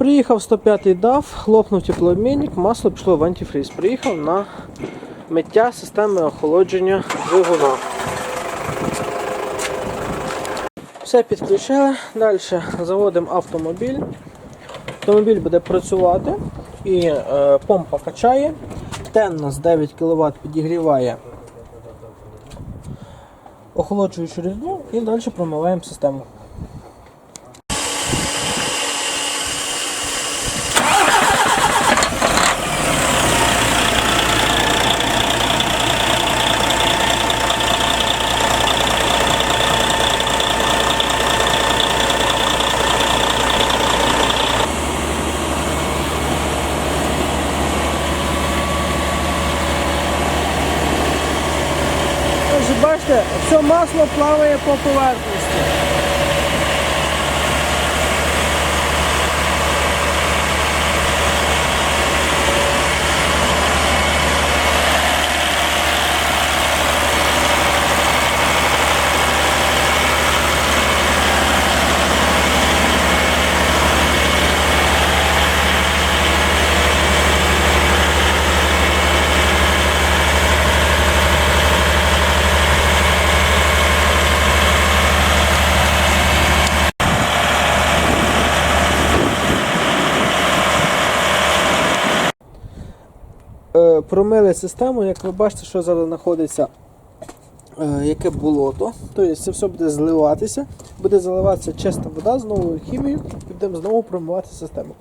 Приїхав 105-й дав, хлопнув теплообмінник, масло пішло в антифріз. Приїхав на миття системи охолодження двигуна. Все підключили. Далі заводимо автомобіль. Автомобіль буде працювати і е, помпа качає. Тен нас 9 кВт підігріває охолоджуючу рідину і далі промиваємо систему. Бачите, все масло плаває по поверхності. Е, Промили систему, як ви бачите, що зараз знаходиться е, яке болото. Тобто це все буде зливатися, буде заливатися чиста вода з новою хімією і будемо знову промивати систему.